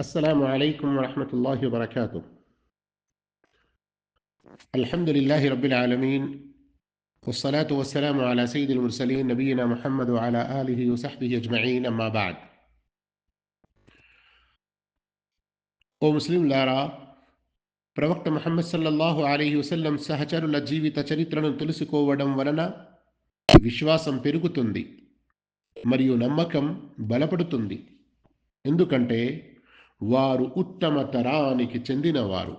السلام عليكم ورحمة الله وبركاته الحمد لله رب العالمين والصلاة والسلام على سيد المرسلين نبينا محمد وعلى آله وصحبه أجمعين أما بعد ఓ ముస్లింలారా ప్రవక్త ముహమ్మద్ సల్లల్లాహు అలీహి వసల్లం సహచరుల జీవిత చరిత్రను తెలుసుకోవడం వలన విశ్వాసం పెరుగుతుంది మరియు నమ్మకం బలపడుతుంది ఎందుకంటే వారు ఉత్తమ తరానికి చెందినవారు.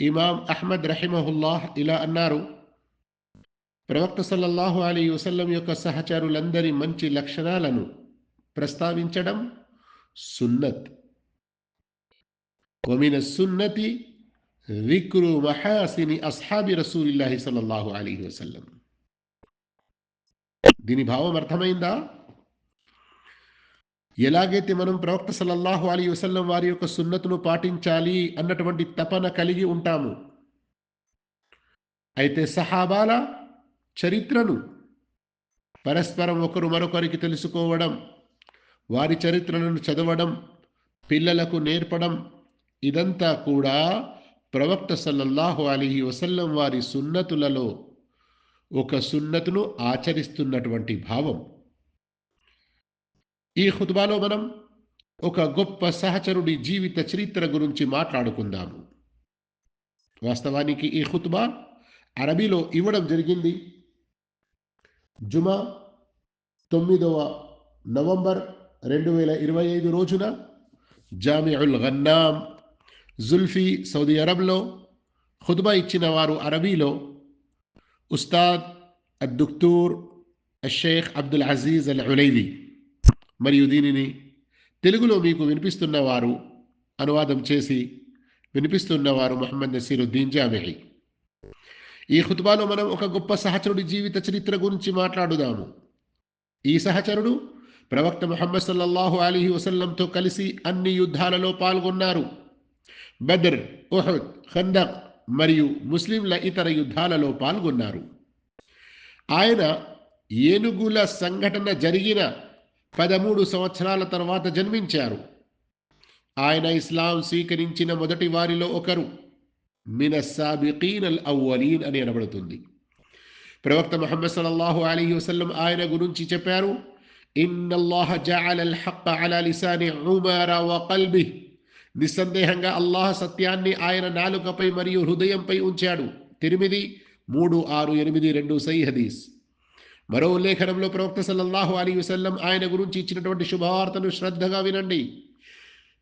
ఇమాం అహ్మద్ రహిమహుల్లాహ్ ఇలా అన్నారు ప్రవక్త సల్లల్లాహు అలీ వసల్లం యొక్క సహచరులందరి మంచి లక్షణాలను ప్రస్తావించడం సున్నత్. ఒమిన సున్నతి విక్రు మహాసిని అస్హాబి రసూలిల్లాహి సల్లల్లాహు అలీ వసల్లం. దీని భావం అర్థమైందా? ఎలాగైతే మనం ప్రవక్త సల్లల్లాహు అలీ వసల్లం వారి యొక్క సున్నతును పాటించాలి అన్నటువంటి తపన కలిగి ఉంటాము. అయితే సహాబాల చరిత్రను పరస్పరం ఒకరు మరొకరికి తెలుసుకోవడం వారి చరిత్రలను చదవడం పిల్లలకు నేర్పడం ఇదంతా కూడా ప్రవక్త సల్లల్లాహు అలీ వసల్లం వారి సున్నతులలో ఒక సున్నతును ఆచరిస్తున్నటువంటి భావం. ఈ ఖుత్బాలో మనం ఒక గొప్ప సహచరుడి జీవిత చరిత్ర గురించి మాట్లాడుకుందాము వాస్తవానికి ఈ ఖుత్బా అరబీలో ఇవ్వడం జరిగింది జుమా తొమ్మిదవ నవంబర్ రెండు వేల ఇరవై ఐదు రోజున జామిఉల్ గన్నాం జుల్ఫీ సౌదీ అరబ్లో ఖుద్బా ఇచ్చిన వారు అరబీలో ఉస్తాద్ అద్దుక్తూర్ షేఖ్ అబ్దుల్ అజీజ్ అల్ ఉలైవి మరియు దీనిని తెలుగులో మీకు వినిపిస్తున్నవారు అనువాదం చేసి వినిపిస్తున్నవారు మహమ్మద్ నసీరుద్దీన్ జామిహి. ఈ ఖుత్బాలో మనం ఒక గొప్ప సహచరుడి జీవిత చరిత్ర గురించి మాట్లాడుదాము. ఈ సహచరుడు ప్రవక్త ముహమ్మద్ సల్లల్లాహు అలీహి వసల్లంతో కలిసి అన్ని యుద్ధాలలో పాల్గొన్నారు. బదర్ ఉహద్ ఖందక్ మరియు ముస్లింల ఇతర యుద్ధాలలో పాల్గొన్నారు. ఆయన ఏనుగుల సంఘటన జరిగిన పదమూడు సంవత్సరాల తర్వాత జన్మించారు. ఆయన ఇస్లాం స్వీకరించిన మొదటి వారిలో ఒకరు మినస్సాబికీన్ అల్ అవ్వలీన్ అని అనబడుతుంది. ప్రవక్త ముహమ్మద్ సల్లల్లాహు అలీ వసల్లం ఆయన గురించి చెప్పారు ఇన్నల్లాహ జఅల అల్ హక్క అలా లిసాని ఉమర వ కల్బి నిస్సందేహంగా అల్లాహ్ సత్యాన్ని ఆయన నాలుకపై మరియు హృదయంపై ఉంచాడు. తిరిమిది మూడు ఆరు ఎనిమిది రెండు సై హదీస్. మరో ఉల్లేఖనంలో ప్రవక్త సల్లల్లాహు అలీ వసల్లం ఆయన గురించి ఇచ్చినటువంటి శుభవార్తను శ్రద్ధగా వినండి.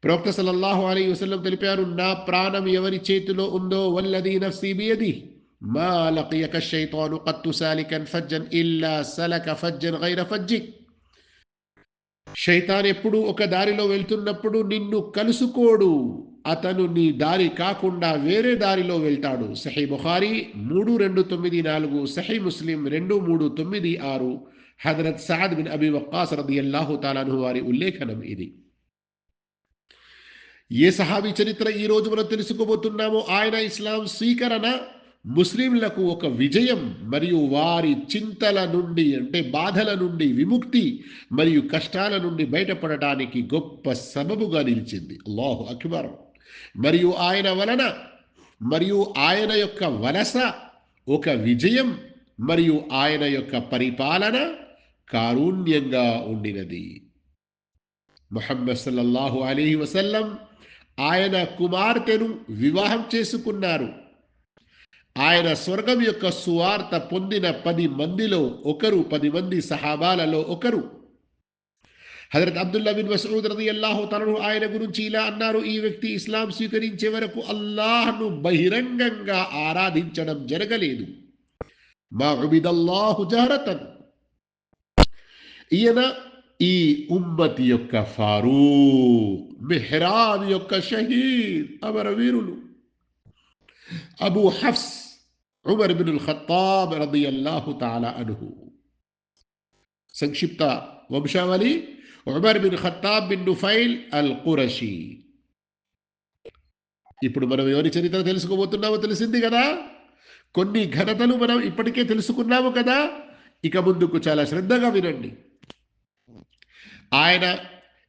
ప్రవక్త సల్లల్లాహు అలీ వసల్లం తెలిపారు నా ప్రాణం ఎవరి చేతిలో ఉందో వల్లది నఫ్సీ బియది. మా లqiయక షైతాను qattu సాలికన్ ఫజ్జన్ ఇల్లా సలక ఫజ్జన్ గైర ఫజ్జిక్. శైతాన్ ఎప్పుడు ఒక దారిలో వెళ్తున్నప్పుడు నిన్ను కలుసుకోడు. అతను నీ దారి కాకుండా వేరే దారిలో వెళ్తాడు. సహీ బుఖారి మూడు రెండు తొమ్మిది నాలుగు సహీ ముస్లిం రెండు మూడు తొమ్మిది ఆరు. Hazrat Saad bin Abi Waqqas రదియల్లాహు తాలాను వారి ఉల్లేఖనం ఇది. ఏ సహాబీ చరిత్ర ఈ రోజు మనం తెలుసుకోబోతున్నామో? ఆయన ఇస్లాం స్వీకరణ ముస్లింలకు ఒక విజయం మరియు వారి చింతల నుండి అంటే బాధల నుండి విముక్తి మరియు కష్టాల నుండి బయటపడటానికి గొప్ప సబబుగా నిలిచింది. అల్లాహు అక్బర్. మరియు ఆయన వలన మరియు ఆయన యొక్క వలస ఒక విజయం మరియు ఆయన యొక్క పరిపాలన కారుణ్యంగా ఉండినది. మొహమ్మద్ సల్లల్లాహు అలీ వసల్లం ఆయన కుమార్తెను వివాహం చేసుకున్నారు. ఆయన స్వర్గం యొక్క సువార్త పొందిన పది మందిలో ఒకరు పది మంది సహాబాలలో ఒకరు. హజరత్ అబ్దుల్లా బిన్ మసూద్ రది అల్లాహు తనను ఆయన గురించి ఇలా అన్నారు ఈ వ్యక్తి ఇస్లాం స్వీకరించే వరకు అల్లాహ్ను బహిరంగంగా ఆరాధించడం జరగలేదు. మా ఉబిదల్లాహు జహరతన్. ఈయన ఈ ఉమ్మతి యొక్క ఫారూక్ మెహ్రాన్ యొక్క షహీద్ అమరవీరులు. Abu Hafs Umar bin Khattab రదియల్లాహు తాలా అనుహు. సంక్షిప్త వంశావళి Umar bin Khattab bin Nufail al Qurashi ఇప్పుడు మనం ఎవరి చరిత్ర తెలుసుకోబోతున్నామో తెలిసింది కదా? కొన్ని ఘనతలు మనం ఇప్పటికే తెలుసుకున్నాము కదా? ఇక ముందుకు చాలా శ్రద్ధగా వినండి. ఆయన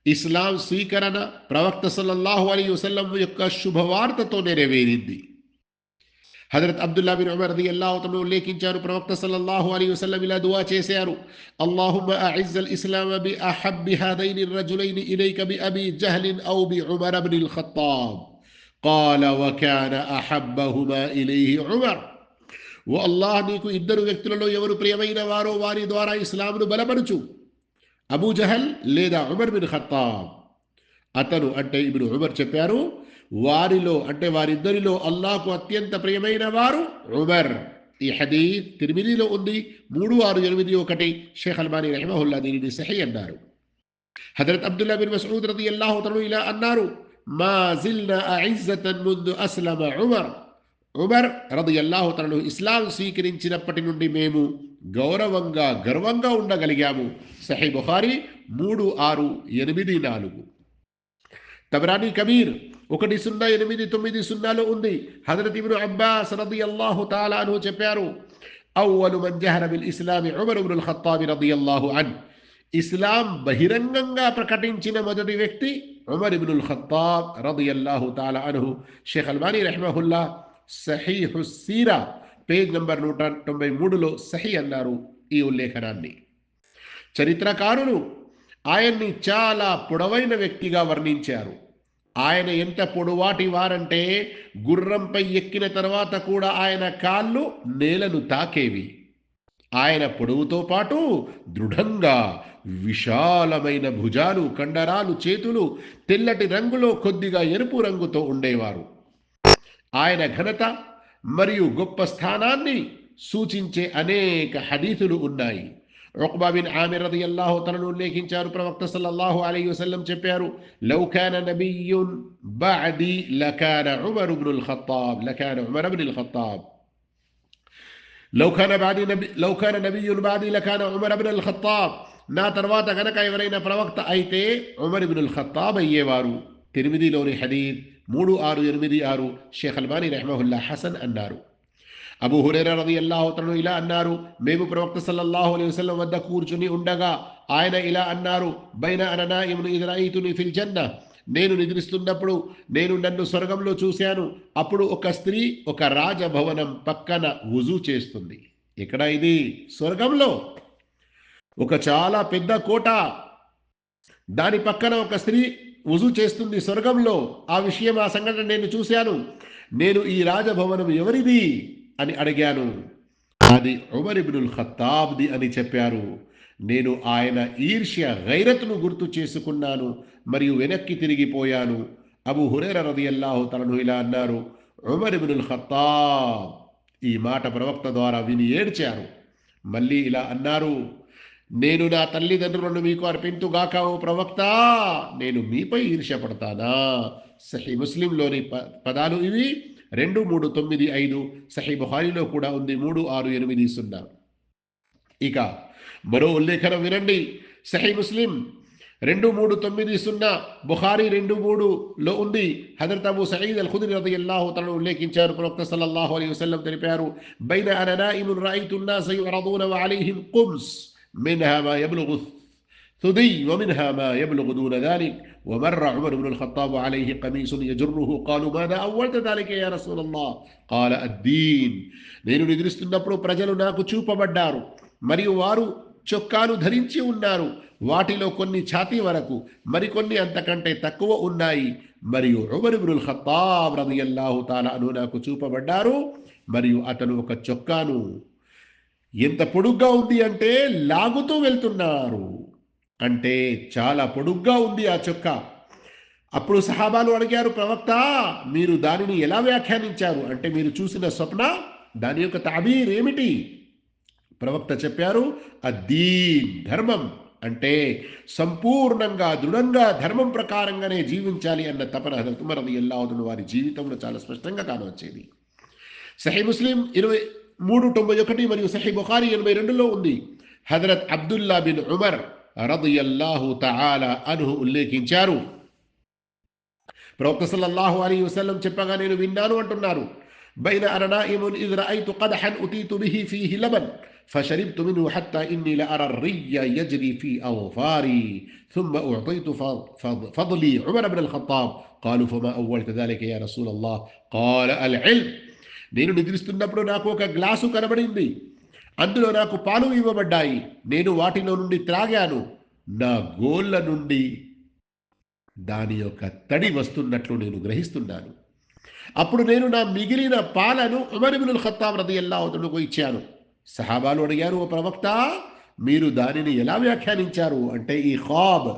ఇస్లాం స్వీకరణ ప్రవక్త సల్లల్లాహు అలీ వసల్లం యొక్క శుభవార్తతో నెరవేరింది. హజరత్ అబ్దుల్లా బిన్ ఉమర్ రది అల్లాహుతను ఉల్లేఖించారు ప్రవక్త సల్లల్లాహు అలీ వసల్లం ఇలా దువా చేశారు అల్లాహుమ్మ అఇజ్ అల్ ఇస్లామ బి అహబ్బి హదైని రజులైని ఇలైక బి అబి జహలిన్ ఔ బి ఉమర్ అబ్న్ అల్ ఖత్తాబ్ قال وكان أحبهما إليه عمر ఓ అల్లాహ్ నీకు ఇద్దరు వ్యక్తులలో ఎవరు ప్రియమైన వారో వారి ద్వారా ఇస్లాంను బలపరుచు అబూ జహల్ లేదా ఉమర్ బిన్ ఖత్తాబ్ అతను అంటే ఇప్పుడు ఉమర్ చెప్పారు వారిలో అంటే వారిద్దరిలో అల్లాహకు అత్యంత ప్రియమైన వారు ఉమర్. ఈ హదీత్ తిరిమిదిలో ఉంది. మూడు ఆరు ఎనిమిది ఒకటి. షేఖ్ అల్మానీ రహమహుల్లా దీనిని సహీ అన్నారు. హజరత్ అబ్దుల్లా బిన్ మసూద్ రది అల్లాహు తను ఇలా అన్నారు. మా జిల్నా అఇజ్జతన్ ముందు అస్లమ ఉమర్. ఉమర్ రది అల్లాహు తనను ఇస్లాం స్వీకరించినప్పటి నుండి మేము గౌరవంగా గర్వంగా ఉండగలిగాము. సహీ బుఖారి మూడు ఆరు ఎనిమిది నాలుగు. తబరానీ కబీర్ ఒకటి సున్నా ఎనిమిది తొమ్మిది సున్నాలో ఉంది. హజరత్ ఇబ్ను అబ్బాస్ రది అల్లాహు తాలాను చెప్పారు అవ్వలు మంజహర బిల్ ఇస్లామి ఉమర్ ఇబ్నుల్ ఖత్తాబి రది అల్లాహు అన్. ఇస్లాం బహిరంగంగా ప్రకటించిన మొదటి వ్యక్తి ఉమర్ ఇబ్నుల్ ఖత్తాబ్ రది అల్లాహు తాలా అనుహు. షేఖ్ అల్బానీ రెహమహుల్లా సహీ హుస్సీరా పేజ్ నంబర్ నూట తొంభై మూడులో సహీ అన్నారు ఈ ఉల్లేఖనాన్ని. చరిత్రకారులు ఆయన్ని చాలా పొడవైన వ్యక్తిగా వర్ణించారు. ఆయన ఎంత పొడవాటి వారంటే గుర్రంపై ఎక్కిన తర్వాత కూడా ఆయన కాళ్ళు నేలను తాకేవి. ఆయన పొడవుతో పాటు దృఢంగా విశాలమైన భుజాలు కండరాలు చేతులు తెల్లటి రంగులో కొద్దిగా ఎరుపు రంగుతో ఉండేవారు. ఆయన ఘనత మరియు గొప్ప స్థానాన్ని సూచించే అనేక హదీసులు ఉన్నాయి. ఉక్బా బిన్ ఆమిర్ రదియల్లాహు తనను ఉల్లేఖించారు ప్రవక్త సల్లల్లాహు అలైహి వసల్లం చెప్పారు లౌ కాన నబియ్యున్ బఅది లకాన ఉమర్ ఇబ్నుల్ ఖత్తాబ్ లకాన ఉమర్ ఇబ్నుల్ ఖత్తాబ్ లౌ కాన బాది నబి లౌ కాన నబియ్యున్ బాది లకాన ఉమర్ ఇబ్నుల్ ఖత్తాబ్ నా తర్వాత గనక ఎవరైనా ప్రవక్త అయితే ఉమర్ ఇబ్నుల్ ఖత్తాబ్ అయ్యేవారు తిరిమిదిలోని హదీద్ మూడు ఆరు ఎనిమిది ఆరు షేఖ్ అల్బానీ రెహమహుల్లా హసన్ అన్నారు అబు హురేరా రవి అల్లాహోతను ఇలా అన్నారు మేము ప్రవక్త సల్లల్లాహు అలైహి వసల్లం వద్ద కూర్చుని ఉండగా ఆయన ఇలా అన్నారు బైన అననా ఇమును ఇదరాయితుని ఫిల్ జన్న. నేను నిద్రిస్తున్నప్పుడు నేను నన్ను స్వర్గంలో చూశాను. అప్పుడు ఒక స్త్రీ ఒక రాజభవనం పక్కన వుజు చేస్తుంది. ఇక్కడ ఇది? స్వర్గంలో. ఒక చాలా పెద్ద కోట. దాని పక్కన ఒక స్త్రీ వుజు చేస్తుంది స్వర్గంలో. ఆ విషయం ఆ సంఘటన నేను చూశాను. నేను ఈ రాజభవనం ఎవరిది? అని అడిగాను. అది ఉమర్ ఇబ్నుల్ ఖత్తాబ్ది అని చెప్పారు. నేను ఆయన ఈర్ష్య గైరత్ను గుర్తు చేసుకున్నాను మరియు వెనక్కి తిరిగిపోయాను అబు హురేర రదియల్లాహు తనను ఇలా అన్నారు. ఉమర్ ఇబ్నుల్ ఖత్తాబ్ ఈ మాట ప్రవక్త ద్వారా విని ఏడ్చారు. మళ్ళీ ఇలా అన్నారు. నేను నా తల్లిదండ్రులను మీకు అర్పింతుగాక ఓ ప్రవక్త! నేను మీపై ఈర్ష్యపడతానా సహీ ముస్లింలోని ప పదాలు ఇవి. రెండు మూడు తొమ్మిది ఐదు సహీ బుహారీలో కూడా ఉంది మూడు ఆరు ఎనిమిది సున్నా ఇక మరో ఉల్లేఖనం వినండి సహీ ముస్లిం రెండు మూడు తొమ్మిది సున్నా బుఖారీ రెండు మూడులో ఉంది హజరత్ అబూ సయీద్ అల్ ఖుద్రి రదియల్లాహు తనను ఉల్లేఖించారు ప్రవక్త సల్లల్లాహు అలైహి వసల్లం తెలిపారు బైన అన నాయిమున్ రఅయితు الناس يعرضون وعليهم قمص منها ما يبلغ ثدي ومنها ما يبلغ دون ذلك ومر عمر بن الخطاب عليه قميص يجره قالوا ماذا أولت ذلك يا رسول الله قال الدين నేను నిద్రిస్తున్నప్పుడు ప్రజలు నాకు చూపబడ్డారు మరియు వారు చొక్కాను ధరించి ఉన్నారు వాటిలో కొన్ని ఛాతీ వరకు మరికొన్ని అంతకంటే తక్కువ ఉన్నాయి మరియు ఉమర్ ఇబ్నుల్ ఖత్తాబ్ రదియల్లాహు తాలా అను నాకు చూపబడ్డారు మరియు అతను ఒక చొక్కాను ఎంత పొడుగ్గా ఉంది అంటే లాగుతూ వెళ్తున్నారు అంటే చాలా పొడుగ్గా ఉంది ఆ చొక్కా. అప్పుడు సహాబాలు అడిగారు ప్రవక్త మీరు దానిని ఎలా వ్యాఖ్యానించారు? అంటే మీరు చూసిన స్వప్న దాని యొక్క తాబీర్ ఏమిటి? ప్రవక్త చెప్పారు అద్దీన్ ధర్మం అంటే సంపూర్ణంగా దృఢంగా ధర్మం ప్రకారంగానే జీవించాలి అన్న తపన హజరత్ ఉమర్ రలియల్లాహు వారి జీవితంలో చాలా స్పష్టంగా కానవచ్చేది సహీ ముస్లిం ఇరవై మూడు తొంభై ఒకటి మరియు సహీ బుఖారి ఎనభై రెండులో ఉంది. హజరత్ అబ్దుల్లా బిన్ ఉమర్ రదియల్లాహు తఆలా అన్హు ఉల్లేఖించారు ప్రవక్త సల్లల్లాహు అలైహి వసల్లం చెప్పగా నేను విన్నాను అంటున్నారు బైన అన నాయిమున్ ఇద్ రఅయితు qadhan utitu bihi fihi laban فشربت منه حتى إني لأرى الري يجري في أظفاري ثم أعطيت فضلي عمر بن الخطاب قالوا فما أولت ذلك يا رسول الله قال العلم నేను నిద్రిస్తున్నప్పుడు నాకు ఒక గ్లాసు కనబడింది అందులో నాకు పాలు ఇవ్వబడ్డాయి. నేను వాటిలో నుండి త్రాగాను. నా గోళ్ళ నుండి దాని యొక్క తడి వస్తున్నట్లు నేను గ్రహిస్తున్నాను. అప్పుడు నేను నా మిగిలిన పాలను ఉమరిబుల్ ఖత్తాబ్ రది అల్లాహతులకు ఇచ్చాను. సహాబాలు అడిగారు ఓ ప్రవక్త మీరు దానిని ఎలా వ్యాఖ్యానించారు? అంటే ఈ ఖాబ్.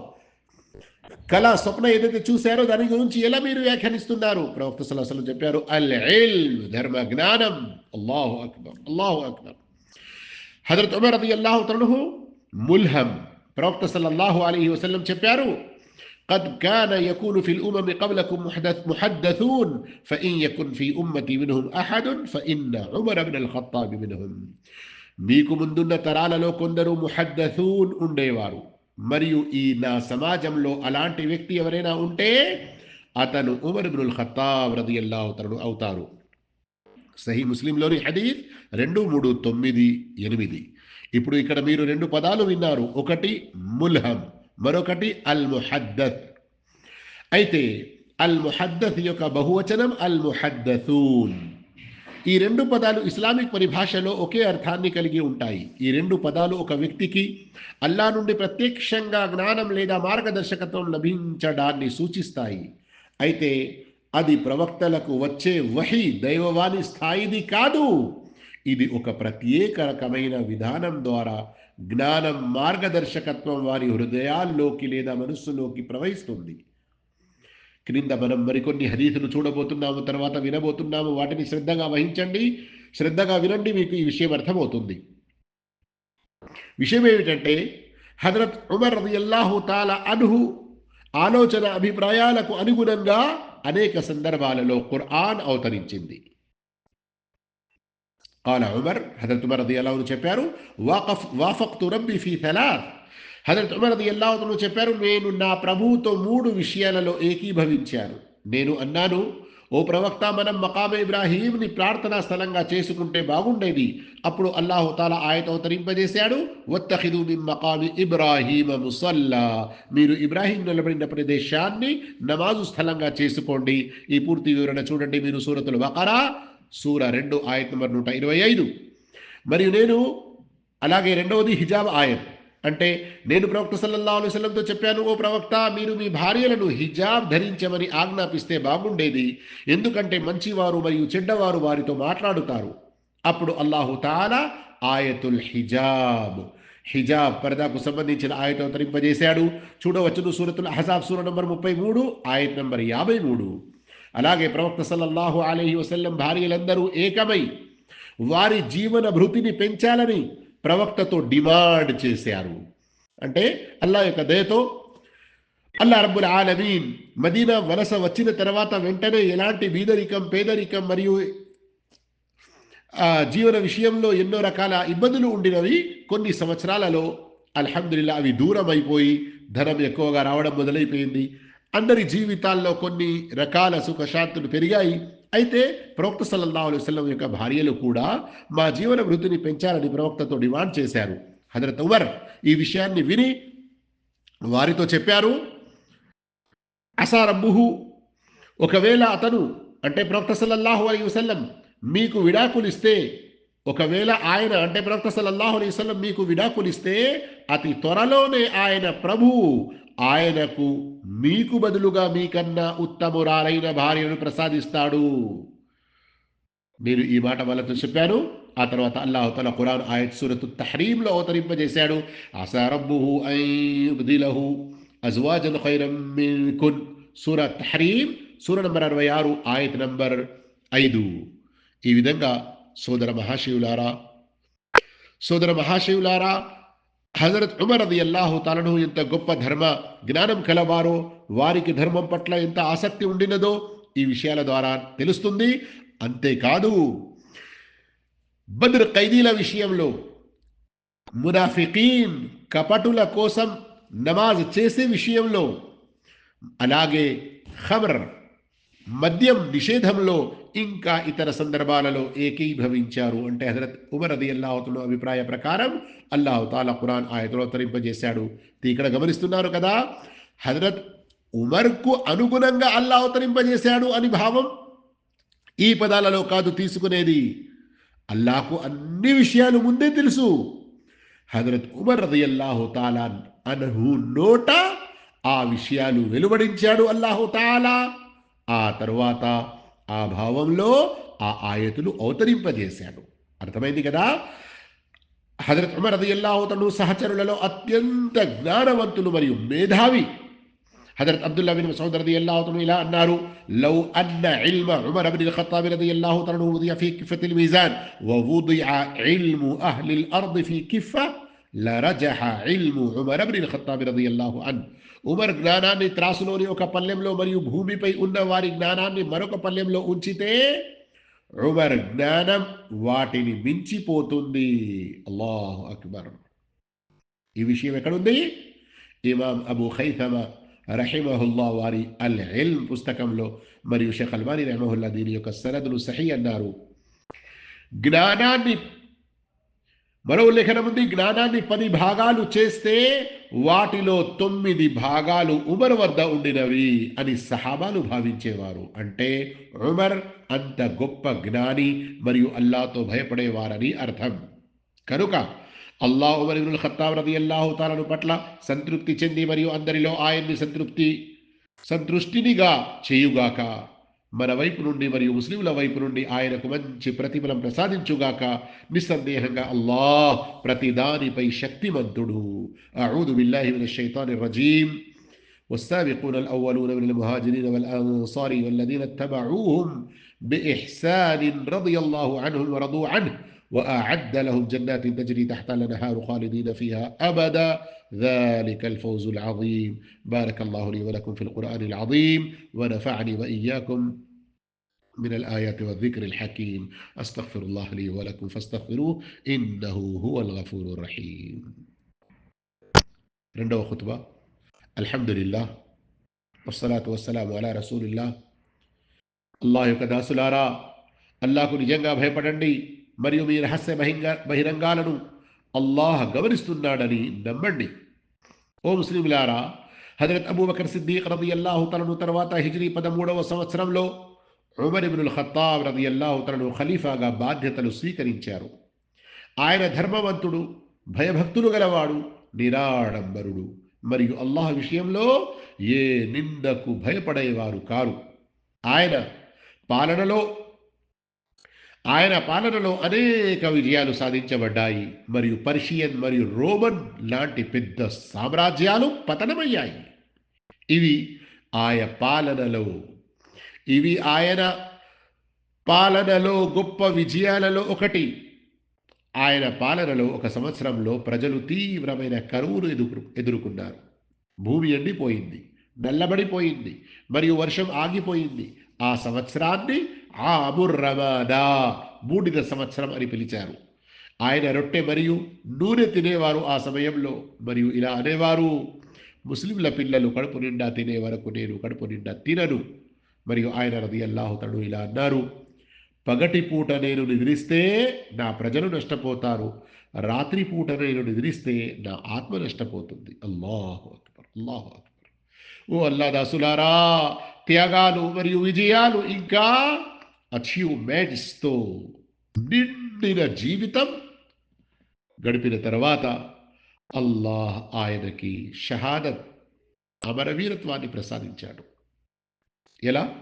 కళ స్వప్న ఏదైతే చూశారో దాని గురించి ఎలా మీరు వ్యాఖ్యానిస్తున్నారు? ప్రవక్త సలహసలు చెప్పారు అల్ ధర్మ జ్ఞానం. అల్లాహు అక్బర్ అల్లాహు అక్బర్. హజరత్ ఉమర్ రది అల్లాహు తనుహు ముల్హం ప్రవక్త సల్లల్లాహు అలీ వసల్లం చెప్పారు قد كان يكون في الأمم قبلكم محدث محدثون فإن يكن في أمتي منهم أحد فإن عمر بن الخطاب منهم మీకు ముందున్న తరాలలో కొందరు ముహద్దథూన్ ఉండేవారు మరియు ఈ నా సమాజంలో అలాంటి వ్యక్తి ఎవరైనా ఉంటే అతను ఉమర్ బినుల్ ఖత్తాబ్ రది అల్లాహు అవుతారు సహీ ముస్లింలోని హదీఫ్ రెండు మూడు తొమ్మిది ఎనిమిది. ఇప్పుడు ఇక్కడ మీరు రెండు పదాలు విన్నారు. ఒకటి ముల్హం మరొకటి అల్ ముహద్దత్ అయితే అల్ ముహద్దత్ యొక్క బహువచనం అల్ ముహద్దసూన్ ఈ రెండు పదాలు ఇస్లామిక్ పరిభాషలో ఒకే అర్థాన్ని కలిగి ఉంటాయి. ఈ రెండు పదాలు ఒక వ్యక్తికి అల్లా నుండి ప్రత్యక్షంగా జ్ఞానం లేదా మార్గదర్శకత్వం లభించడాన్ని సూచిస్తాయి. అయితే అది ప్రవక్తలకు వచ్చే వహి దైవవాణి స్థాయిది కాదు. ఇది ఒక ప్రత్యేక రకమైన విధానం ద్వారా జ్ఞానం మార్గదర్శకత్వం వారి హృదయాల్లోకి లేదా మనస్సులోకి ప్రవహిస్తుంది. క్రింద మనం మరికొన్ని హదీసులు చూడబోతున్నాము తర్వాత వినబోతున్నాము. వాటిని శ్రద్ధగా వహించండి. శ్రద్ధగా వినండి మీకు ఈ విషయం అర్థమవుతుంది. విషయం ఏమిటంటే హజరత్ ఉమర్ రదియల్లాహు తాల అనుహు ఆలోచన అభిప్రాయాలకు అనుగుణంగా అనేక సందర్భాలలో కుర్ఆన్ అవతరించింది. కాల ఉమర్ హజరత్ ఉమర్ అది అల్లాహను చెప్పారు వాకఫ్ వాఫక్తు రబ్బి ఫీ థలాత్. హజరత్ ఉమర్ అది అల్లాహను చెప్పారు నేను నా ప్రభువుతో మూడు విషయాలలో ఏకీభవించాను. నేను అన్నాను ఓ ప్రవక్త మనం మకామ ఇబ్రాహీంని ప్రార్థనా స్థలంగా చేసుకుంటే బాగుండేది. అప్పుడు అల్లాహుతాలా ఆయత అవతరింపజేశాడు వత్తఖిదు మిన్ మకామి ఇబ్రాహీమ ముసల్లా. మీరు ఇబ్రాహీం నిలబడిన ప్రదేశాన్ని నమాజు స్థలంగా చేసుకోండి. ఈ పూర్తి వివరణ చూడండి మీరు సూరతులు బకరా సూర రెండు ఆయత్ నంబర్ నూట ఇరవై ఐదు. మరియు నేను అలాగే రెండవది హిజాబ్ ఆయత్. అంటే నేను ప్రవక్త సల్లల్లా అలైవలంతో చెప్పాను ఓ ప్రవక్త మీరు మీ భార్యలను హిజాబ్ ధరించమని ఆజ్ఞాపిస్తే బాగుండేది. ఎందుకంటే మంచివారు మరియు చెడ్డవారు వారితో మాట్లాడుతారు. అప్పుడు అల్లాహు తాలా ఆయతుల్ హిజాబ్ హిజాబ్ పరదాకు సంబంధించిన ఆయత అవతరింపజేశాడు. చూడవచ్చును సూరతుల్ అహజాబ్ సూర నంబర్ ముప్పై మూడు ఆయత్ నంబర్ యాభై మూడు. అలాగే ప్రవక్త సల్లల్లాహు అలహి వసల్లం భార్యలందరూ ఏకమై వారి జీవన భృతిని పెంచాలని ప్రవక్తతో డిమాండ్ చేశారు. అంటే అల్లా యొక్క దయతో అల్లా రబ్బుల్ ఆలమీన్ మదీనా వలస వచ్చిన తర్వాత వెంటనే ఎలాంటి బీదరికం పేదరికం మరియు జీవన విషయంలో ఎన్నో రకాల ఇబ్బందులు ఉండినవి కొన్ని సంవత్సరాలలో అల్హమ్దుల్లా అవి దూరం అయిపోయి ధనం ఎక్కువగా రావడం మొదలైపోయింది. అందరి జీవితాల్లో కొన్ని రకాల సుఖశాంతులు పెరిగాయి. అయితే ప్రవక్త సల్లల్లా అలైవల్లం యొక్క భార్యలు కూడా మా జీవన వృద్ధిని పెంచాలని ప్రవక్తతో డిమాండ్ చేశారు. హజరత్ ఉమర్ ఈ విషయాన్ని విని వారితో చెప్పారు అసారబ్బుహు ఒకవేళ అతను అంటే ప్రవక్త సల్లల్లాహు అలీ వసల్లం మీకు విడాకులిస్తే ఒకవేళ ఆయన అంటే ప్రవక్త సల్లల్లాహు అలీ వసల్లం మీకు విడాకులిస్తే అతి త్వరలోనే ఆయన ప్రభు ఆయనకు మీకు బదులుగా మీకన్నా ఉత్తమురాలైన భార్యను ప్రసాదిస్తాడు. నేను ఈ మాట వాళ్ళతో చెప్పాను. ఆ తర్వాత అల్లాహు తల ఖురాన్ ఆయత్ సూరత్ తహరీంలో అవతరింపజేశాడు. అసారబ్బుహు ఐదిలహు అజ్వాజన్ ఖైరం మిన్కున్. సూర తహరీం సూర నంబర్ అరవై ఆరు ఆయత్ నంబర్ ఐదు. ఈ విధంగా సోదర మహాశివులారా సోదర మహాశివులారా హజరత్ ఉమర్ అది అల్లాహు తలను ఎంత గొప్ప ధర్మ జ్ఞానం కలవారో వారికి ధర్మం పట్ల ఎంత ఆసక్తి ఉండినదో ఈ విషయాల ద్వారా తెలుస్తుంది. అంతేకాదు బద్ర ఖైదీల విషయంలో మునాఫికీన్ కపటుల కోసం నమాజ్ చేసే విషయంలో అలాగే ఖబర్ మద్యం నిషేధంలో ఇంకా ఇతర సందర్భాలలో ఏకీభవించారు. అంటే హజరత్ ఉమర్ అది అల్లాహతుల అభిప్రాయ ప్రకారం అల్లాహుతాల ఖురాన్ ఆయతలో అవతరింపజేశాడు ఇక్కడ గమనిస్తున్నారు కదా? హజరత్ ఉమర్కు అనుగుణంగా అల్లా అవతరింపజేశాడు అని భావం. ఈ పదాలలో కాదు తీసుకునేది. అల్లాకు అన్ని విషయాలు ముందే తెలుసు. హజరత్ ఉమర్ రదియల్లాహు తాలా అనహు నోట ఆ విషయాలు వెలువడించాడు అల్లాహు తాలా. ఆ తరువాత ఆ భావంలో ఆ ఆయతులు అవతరింపజేశాడు. అర్థమైంది కదా? హజరత్ ఉమర్ రదియల్లాహు తను సహచరులలో అత్యంత జ్ఞానవంతులు మరియు మేధావి حضرت عبد الله بن مسعود رضي الله عنه إلى النار لو أن علم عمر بن الخطاب رضي الله عنه وضع في كفة الميزان ووضع علم أهل الأرض في كفة لرجح علم عمر بن الخطاب رضي الله عنه ఉమర్ జ్ఞానాన్ని త్రాసులోని ఒక పల్లెంలో మరియు భూమిపై ఉన్న వారి జ్ఞానాన్ని మరొక పల్లెంలో ఉంచితే ఉమర్ జ్ఞానం వాటిని మించిపోతుంది. అల్లాహు అక్బర్. ఈ విషయం ఎక్కడుంది? ఇమాం అబు ఖైథమా రహిమహుల్లా వారి అల్ ఎల్ పుస్తకంలో మరియు షేఖ్ అల్వాని రహమహుల్లా దీని యొక్క సనదులు సహీ అన్నారు. జ్ఞానాన్ని మరో లేఖనం ఉంది జ్ఞానాన్ని పది భాగాలు చేస్తే వాటిలో తొమ్మిది భాగాలు ఉమర్ వద్ద ఉండినవి అని సహాబాలు భావించేవారు. అంటే ఉమర్ అంత గొప్ప జ్ఞాని మరియు అల్లాతో భయపడేవారని అర్థం. కనుక అల్లా ఉమర్ ఇబ్నుల్ ఖత్తాబ్ రది అల్లాహు తాలను పట్ల సంతృప్తి చెంది మరియు అందరిలో ఆయన్ని సంతృప్తి సంతృష్టినిగా చేయుగాక మన వైపు నుండి మరియు ముస్లింల వైపు నుండి ఆయనకు మంచి ప్రతిఫలం ప్రసాదించుగాక నిస్సందేహంగా అల్లాహ్ ప్రతిదానిపై శక్తిమంతుడు అఊదు బిల్లాహి మినష్ షైతానిర్ రజీం والسابقون الأولون من المهاجرين والأنصار والذين اتبعوهم بإحسان رضي الله عنهم ورضوا عنه وأعد لهم جنات تجري تحت الأنهار خالدين فيها أبدا ذلك الفوز العظيم بارك الله لي ولكم في القرآن العظيم ونفعني وإياكم من الآيات والذكر الحكيم أستغفر الله لي ولكم فاستغفروه إنه هو الغفور الرحيم రెండవ ఖుత్బా అల్హమ్దులిల్లా వస్సలాతు వస్సలాము అలా రసూలిల్లా అల్లాహ్ యొక్క దాసులారా అల్లాహకు నిజంగా భయపడండి మరియు మీ రహస్య బహింగ బహిరంగాలను అల్లాహ్ గమనిస్తున్నాడని నమ్మండి. ఓ ముస్లింలారా హజరత్ అబూబకర్ సిద్దీక్ రది అల్లాహు తలను తర్వాత హిజ్రీ పదమూడవ సంవత్సరంలో ఉమర్ ఇబ్నుల్ ఖత్తాబ్ రది అల్లాహు తలను ఖలీఫాగా బాధ్యతలు స్వీకరించారు. ఆయన ధర్మవంతుడు భయభక్తులు గలవాడు నిరాడంబరుడు. మరియు అల్లాహ్ విషయంలో ఏ నిందకు భయపడేవారు కారు. ఆయన పాలనలో ఆయన పాలనలో అనేక విజయాలు సాధించబడ్డాయి. మరియు పర్షియన్ మరియు రోమన్ లాంటి పెద్ద సామ్రాజ్యాలు పతనమయ్యాయి. ఇవి ఆయన పాలనలో ఇవి ఆయన పాలనలో గొప్ప విజయాలలో ఒకటి. ఆయన పాలనలో ఒక సంవత్సరంలో ప్రజలు తీవ్రమైన కరువును ఎదురు ఎదుర్కొన్నారు. భూమి ఎండిపోయింది నల్లబడిపోయింది మరియు వర్షం ఆగిపోయింది. ఆ సంవత్సరాన్ని ఆముర్రమాదా బూడిద సంవత్సరం అని పిలిచారు. ఆయన రొట్టె మరియు నూనె తినేవారు ఆ సమయంలో మరియు ఇలా అనేవారు ముస్లింల పిల్లలు కడుపు నిండా తినే వరకు నేను కడుపు నిండా తినను. మరియు ఆయన రది అల్లాహుతడు ఇలా అన్నారు పగటి పూట నేను నిద్రిస్తే నా ప్రజలు నష్టపోతారు. రాత్రి పూట నేను నిద్రిస్తే నా ఆత్మ నష్టపోతుంది. అల్లాహు అక్బర్ అల్లాహు అక్బర్. ఓ అల్లా దాసులారా త్యాగాలు మరియు విజయాలు ఇంకా అచీవ్మెంట్స్తో నిండిన జీవితం గడిపిన తర్వాత అల్లాహ్ ఆయనకి షహాదత్ అమరవీరత్వాన్ని ప్రసాదించాడు. ఎలా?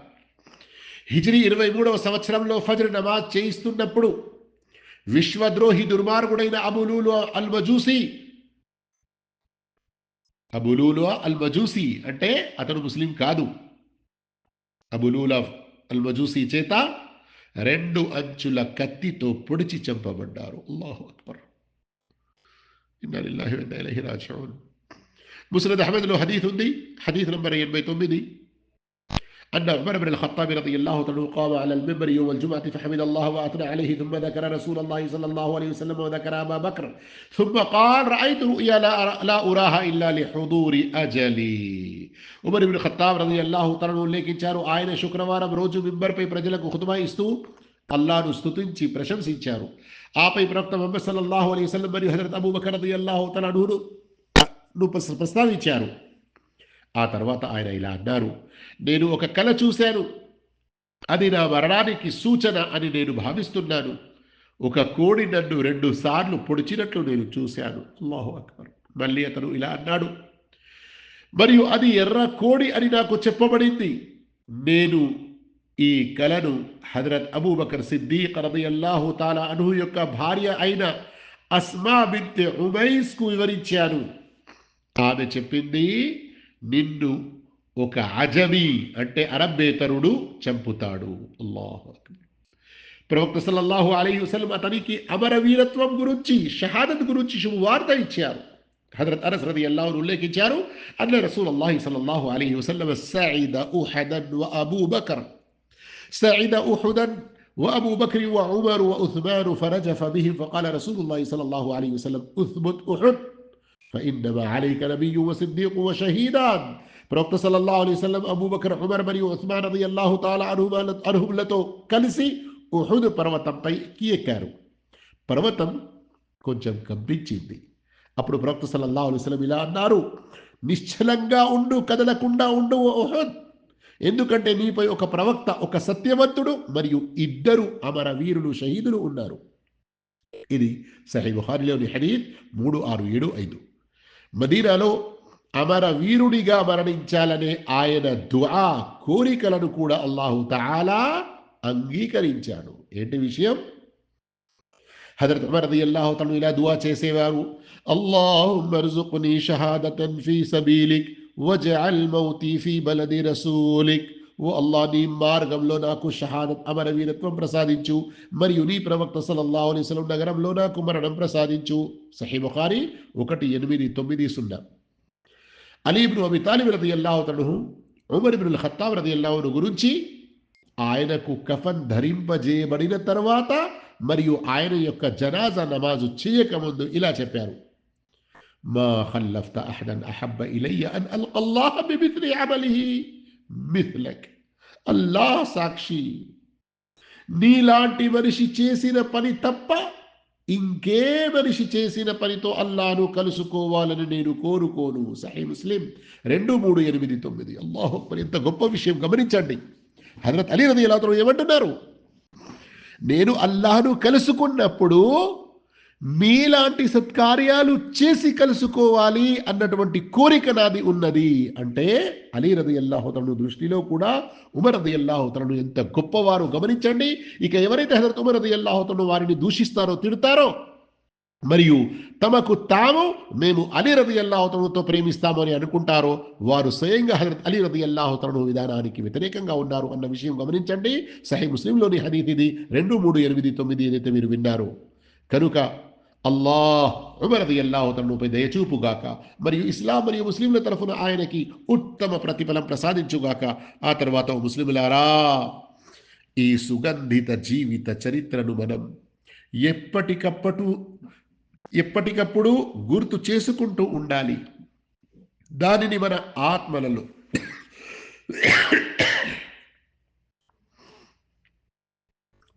హిజ్రీ ఇరవై మూడవ సంవత్సరంలో ఫజర్ నమాజ్ చేయిస్తున్నప్పుడు విశ్వద్రోహి దుర్మార్గుడైన అబులూలు అల్ మజూసి అబులూలు అల్ మజూసి అంటే అతను ముస్లిం కాదు. అబులూల అల్ మజూసి చేత రెండు అంచుల కత్తితో పొడిచి చంపబడ్డారు అల్లాహు అక్బర్ ఇన్నా లిల్లాహి wa inna ఇలైహి రాజిఊన్ ముస్నద్ అహ్మద్లో హదీత్ ఉంది హదీత్ నంబర్ ఎనభై తొమ్మిది أن عمر بن الخطاب رضي الله عنه قام على المنبر يوم الجمعة فحمد الله وأثنى عليه ثم ذكر رسول الله صلى الله عليه وسلم وذكر أبا بكر ثم قال رأيت رؤيا لا, أرى لا أراها إلا لحضور أجلي ఉమర్ ఇబ్న్ ఖత్తాబ్ రజి అల్లాహు తనను ఉల్లేఖించారు. ఆయన శుక్రవారం రోజు మింబర్పై ప్రజలకు హుతుమా ఇస్తూ అల్లాను స్తుతించి ప్రశంసించారు. ఆపై ప్రవక్త మొహమ్మద్ సల్లల్లాహు అలైహి వసల్లం మరియు హజరత్ అబూబకర్ రజి అల్లాహు తలను ప్రస్తావించారు. ఆ తర్వాత ఆయన ఇలా అన్నారు. నేను ఒక కళ చూశాను. అది నా మరణానికి సూచన అని నేను భావిస్తున్నాను. ఒక కోడి నన్ను రెండు సార్లు పొడిచినట్లు నేను చూశాను. అల్లాహు అక్బర్. మళ్ళీ అతను ఇలా అన్నాడు. మరియు అది ఎర్ర కోడి అని నాకు చెప్పబడింది. నేను ఈ కలను హజరత్ అబూబకర్ సిద్దీక్ రదియల్లాహు తాలా అనుహు యొక్క భార్య అయిన అస్మా బిన్ ఉమైస్కు వివరించాను. ఆమె చెప్పింది నిన్ను ఒక అజమీ అంటే అరబ్బేతరుడు చంపుతాడు. అల్లాహు ప్రవక్త సల్లల్లాహు అలీ వసలం అతనికి అమరవీరత్వం గురించి షహాదత్ గురించి శుభవార్త ఇచ్చారు. حضرت أنس رضي الله عنه لك جارو أن رسول الله صلى الله عليه وسلم سعد أحدا وأبو بكر. سعد أحدا وأبو بكر وعمر وأثمان فرجف بهم فقال رسول الله صلى الله عليه وسلم أثبت أحد فإنما عليك نبي وصديق وشهيدان. ప్రవక్త సల్లల్లాహు الله వసల్లం అబూబకర్ ఉమర్ الله ఉస్మాన్ రదియల్లాహు తాలా అనుహుమ అనుహులతో కలిసి ఉహుద్ పర్వతంపైకి ఎక్కారు పర్వతం కొంచెం కంపించింది అప్పుడు ప్రవక్త సల్లల్లా అలైహి ఇలా అన్నారు నిశ్చలంగా ఉండు కదలకుండా ఉండు ఓహద్ ఎందుకంటే నీపై ఒక ప్రవక్త ఒక సత్యవంతుడు మరియు ఇద్దరు అమర వీరులు షహీదులు ఉన్నారు. ఇది సహీ బుహారిలోని హరీద్ మూడు ఆరు ఏడు ఐదు. మదీనాలో అమర వీరుడిగా మరణించాలనే ఆయన దుఆ కోరికలను కూడా అల్లాహు తాలా అంగీకరించాడు. ఏంటి విషయం? హజరత్ ఉమర్ రదియల్లాహు తను ఇలా దుఆ చేసేవారు. అల్లాహుమ్మ ర్జుక్నీ షహాదతన్ ఫీ సబీలిక్ వజఅల్ మౌతి ఫీ బలది రసూలిక్ ఓ అల్లా నీ మార్గంలో నాకు షహాదత్ అమరవీరత్వం ప్రసాదించు మరియు నీ ప్రవక్త సల్లల్లాహు అలైహి నగరంలో నాకు మరణం ప్రసాదించు సహీ బుఖారి ఒకటి ఎనిమిది తొమ్మిది సున్నా అలీబ్ను అబి తాలిబ్ రది అల్లాహతను ఉమర్ ఇబ్నుల్ ఖత్తాబ్ రది అల్లాహును గురించి ఆయనకు కఫన్ ధరింపజేయబడిన తర్వాత మరియు ఆయన యొక్క జనాజా నమాజు చేయకముందు ఇలా చెప్పారు మా ఖల్లఫ్త అహదన్ అహబ్బ ఇలయ్య అన్ الله بمثل عمله مثلك. అల్లాహ్ సాక్షి నీలాంటి మనిషి చేసిన పని తప్ప ఇంకే మనిషి చేసిన పనితో అల్లాను కలుసుకోవాలని నేను కోరుకోను సహీ ముస్లిం రెండు మూడు ఎనిమిది తొమ్మిది అల్లాహ్ ఎంత గొప్ప విషయం గమనించండి హజరత్ అలీ రది ఎలా ఏమంటున్నారు నేను అల్లాను కలుసుకున్నప్పుడు మీలాంటి సత్కార్యాలు చేసి కలుసుకోవాలి అన్నటువంటి కోరిక నాది ఉన్నది అంటే అలీ రది అల్లాహోతలను దృష్టిలో కూడా ఉమర్ రది అల్లాహోతలను ఎంత గొప్పవారు గమనించండి. ఇక ఎవరైతే హజరత్ ఉమర్ రది అల్లాహోతలను వారిని దూషిస్తారో తిడతారో మరియు తమకు తాము మేము అలీ రది అల్లాహోతలతో ప్రేమిస్తాము అని అనుకుంటారో వారు స్వయంగా హజరత్ అలీ రది అల్లాహోతలను విధానానికి వ్యతిరేకంగా ఉన్నారు అన్న విషయం గమనించండి. సహీ ముస్లింలోని హదీత్ ఇది రెండు మూడు ఎనిమిది తొమ్మిది ఏదైతే మీరు విన్నారు. కనుక అల్లాహ్ ఉమరది అల్లాహతనుపై దయచూపుగాక మరియు ఇస్లాం మరియు ముస్లింల తరఫున ఆయనకి ఉత్తమ ప్రతిఫలం ప్రసాదించుగాక ఆ తర్వాత ఓ ముస్లింలారా ఈ సుగంధిత జీవిత చరిత్రను మనం ఎప్పటికప్పుడు ఎప్పటికప్పుడు గుర్తు చేసుకుంటూ ఉండాలి. దానిని మన ఆత్మలలో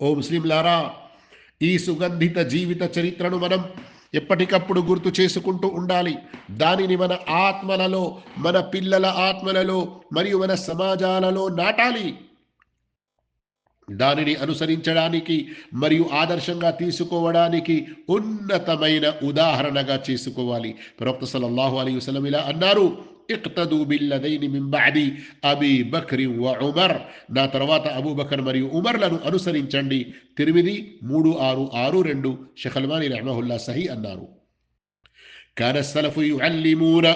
ఓ ముస్లింలారా ఈ సుగంధిత జీవిత చరిత్రను మనం ఎప్పటికప్పుడు గుర్తు చేసుకుంటూ ఉండాలి. దానిని మన ఆత్మలలో మన పిల్లల ఆత్మలలో మరియు మన సమాజాలలో నాటాలి. దానిని అనుసరించడానికి మరియు ఆదర్శంగా తీసుకోవడానికి ఉన్నతమైన ఉదాహరణగా చేసుకోవాలి. ప్రవక్త సల్లల్లాహు అలీ వసలం ఇలా అన్నారు. ఇక్తదు బిల్లదైని మిన్ బఅది అబీ బక్రి వ ఉమర్ నా తర్వాత అబూ బకర్ మరియు ఉమర్లను అనుసరించండి తిరిమిది మూడు ఆరు ఆరు రెండు షెఖల్మాని రహమహుల్లా సహీ అన్నారు كان السلف يعلمون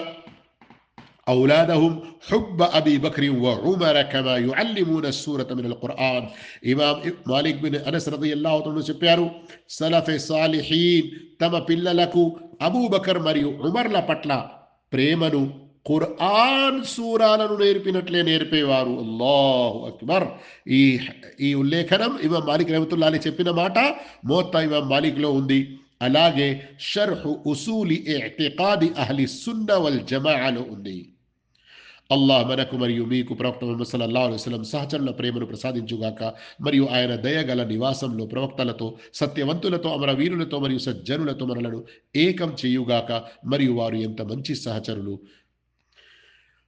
أولادهم حب أبي بكر وعمر كما يعلمون السورة من القرآن إمام مالك بن أنس رضي الله عنه చెప్పారు సలఫ్ సాలిహీన్ తమ పిల్లలకు అబూ బకర్ మరియు ఉమర్ల పట్ల ప్రేమను ఖురాన్ సూరాలను నేర్పినట్లే నేర్పేవారు అల్లాహు అక్బర్ ఈ ఈ ఉల్లేఖనం ఇమాం మాలిక్ రహమతుల్లా చెప్పిన మాట మోత్తా ఇమాం మాలిక్లో ఉంది అలాగే షర్హు ఉసూలి ఇతికాది అహ్లి సున్న వల్ జమాలో ఉంది అల్లాహ్ మనకు మరియు మీకు ప్రవక్త ముహమ్మద్ సల్లల్లాహు అలైహి వసల్లం సహచరుల ప్రేమను ప్రసాదించుగాక మరియు ఆయన దయగల నివాసంలో ప్రవక్తలతో సత్యవంతులతో అమరవీరులతో మరియు సజ్జనులతో మనలను ఏకం చేయుగాక మరియు వారు ఎంత మంచి సహచరులు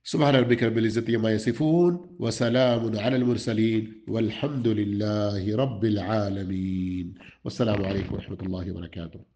سبحان ربك رب العزة عما يصفون وسلام على المرسلين والحمد لله رب العالمين. والسلام عليكم ورحمة الله وبركاته.